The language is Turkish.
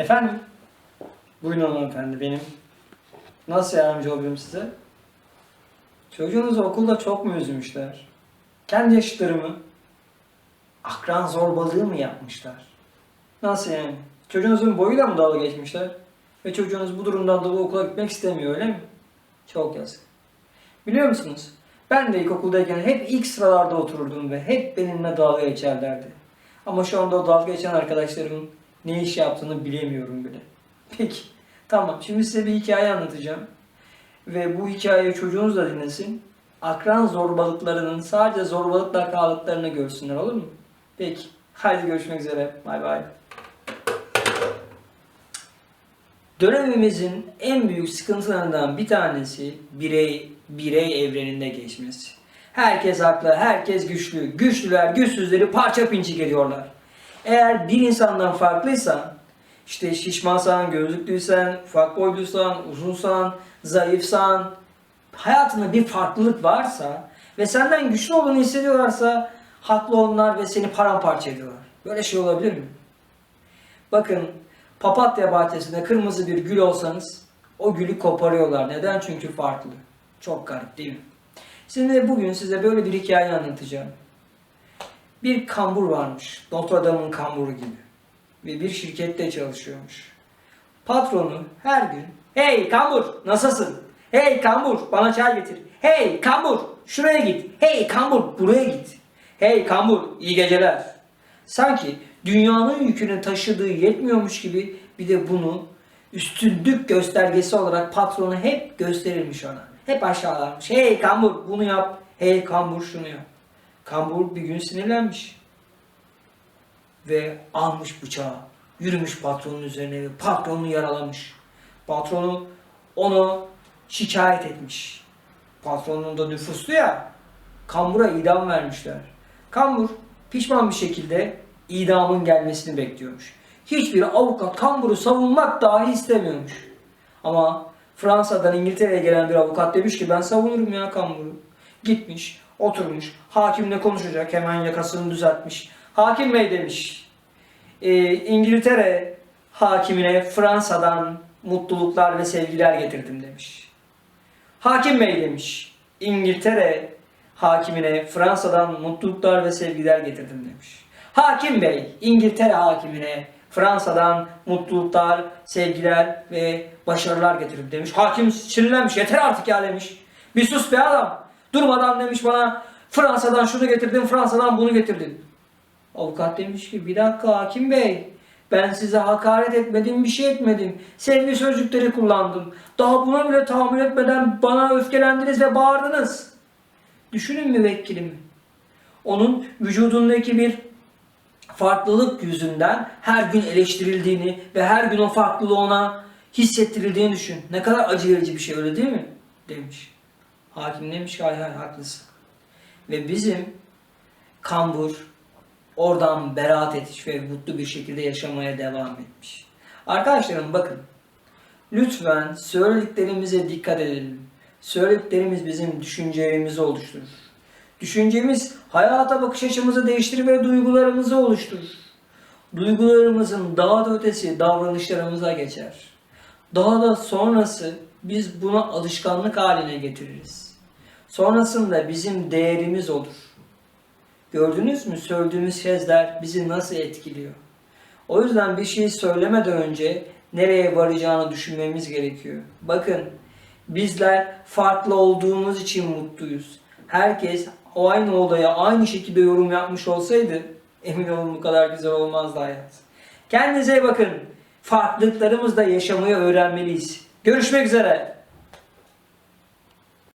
Efendim? Buyurun hanımefendi benim. Nasıl yardımcı olabilirim size? Çocuğunuzu okulda çok mu üzmüşler? Kendi yaşıtları mı? Akran zorbalığı mı yapmışlar? Nasıl yani? Çocuğunuzun boyuyla mı dalga geçmişler? Ve çocuğunuz bu durumdan dolayı okula gitmek istemiyor öyle mi? Çok yazık. Biliyor musunuz? Ben de ilkokuldayken hep ilk sıralarda otururdum ve hep benimle dalga geçerlerdi. Ama şu anda o dalga geçen arkadaşlarımın ne iş yaptığını bilemiyorum bile. Peki, tamam. Şimdi size bir hikaye anlatacağım. Ve bu hikayeyi çocuğunuz da dinlesin. Akran zorbalıklarının sadece zorbalıkla kaldıklarını görsünler olur mu? Peki. Haydi görüşmek üzere. Bay bay. Dönemimizin en büyük sıkıntılarından bir tanesi birey birey evreninde geçmesi. Herkes haklı, herkes güçlü. Güçlüler güçsüzleri parça pinçik ediyorlar. Eğer bir insandan farklıysan, işte şişmansan, gözlüklüysen, ufak boyluysan, uzunsan, zayıfsan, hayatında bir farklılık varsa ve senden güçlü olduğunu hissediyorlarsa haklı onlar ve seni paramparça ediyorlar. Böyle şey olabilir mi? Bakın papatya bahçesinde kırmızı bir gül olsanız o gülü koparıyorlar. Neden? Çünkü farklı. Çok garip değil mi? Şimdi bugün size böyle bir hikaye anlatacağım. Bir kambur varmış. Notre Dame'ın kamburu gibi. Ve bir şirkette çalışıyormuş. Patronu her gün Hey kambur nasılsın? Hey kambur bana çay getir. Hey kambur şuraya git. Hey kambur buraya git. Hey kambur iyi geceler. Sanki dünyanın yükünü taşıdığı yetmiyormuş gibi bir de bunu üstünlük göstergesi olarak patronu hep gösterirmiş ona. Hep aşağılarmış. Hey kambur bunu yap. Hey kambur şunu yap. Kambur bir gün sinirlenmiş. Ve almış bıçağı. Yürümüş patronun üzerine ve patronunu yaralamış. Patronu onu şikayet etmiş. Patronun da nüfuslu ya. Kambur'a idam vermişler. Kambur pişman bir şekilde idamın gelmesini bekliyormuş. Hiçbir avukat Kambur'u savunmak dahi istemiyormuş. Ama Fransa'dan İngiltere'ye gelen bir avukat demiş ki ben savunurum ya Kambur'u. Gitmiş, oturmuş, hakimle konuşacak, hemen yakasını düzeltmiş. Hakim bey demiş, "e, İngiltere hakimine Fransa'dan mutluluklar ve sevgiler getirdim demiş. Hakim bey demiş, İngiltere hakimine Fransa'dan mutluluklar ve sevgiler getirdim demiş. Hakim bey, İngiltere hakimine Fransa'dan mutluluklar, sevgiler ve başarılar getirdim demiş. Hakim sinirlenmiş, yeter artık ya demiş. Bir sus be adam. Durmadan demiş bana Fransa'dan şunu getirdim, Fransa'dan bunu getirdim. Avukat demiş ki bir dakika hakim bey ben size hakaret etmedim bir şey etmedim. Sevgi sözcükleri kullandım. Daha buna bile tahammül etmeden bana öfkelendiniz ve bağırdınız. Düşünün müvekkilim. Onun vücudundaki bir farklılık yüzünden her gün eleştirildiğini ve her gün o farklılığı ona hissettirildiğini düşün. Ne kadar acı verici bir şey öyle değil mi? Demiş. Hakim demiş ki hay haklısın. Ve bizim kambur oradan beraat etmiş ve mutlu bir şekilde yaşamaya devam etmiş. Arkadaşlarım bakın. Lütfen söylediklerimize dikkat edelim. Söylediklerimiz bizim düşüncelerimizi oluşturur. Düşüncemiz hayata bakış açımızı değiştirir ve duygularımızı oluşturur. Duygularımızın daha da ötesi davranışlarımıza geçer. Daha da sonrası biz bunu alışkanlık haline getiririz. Sonrasında bizim değerimiz olur. Gördünüz mü söylediğimiz sözler bizi nasıl etkiliyor? O yüzden bir şeyi söylemeden önce nereye varacağını düşünmemiz gerekiyor. Bakın bizler farklı olduğumuz için mutluyuz. Herkes o aynı olaya aynı şekilde yorum yapmış olsaydı emin olun bu kadar güzel olmazdı hayat. Kendinize bakın. Farklılıklarımızla yaşamayı öğrenmeliyiz. Görüşmek üzere.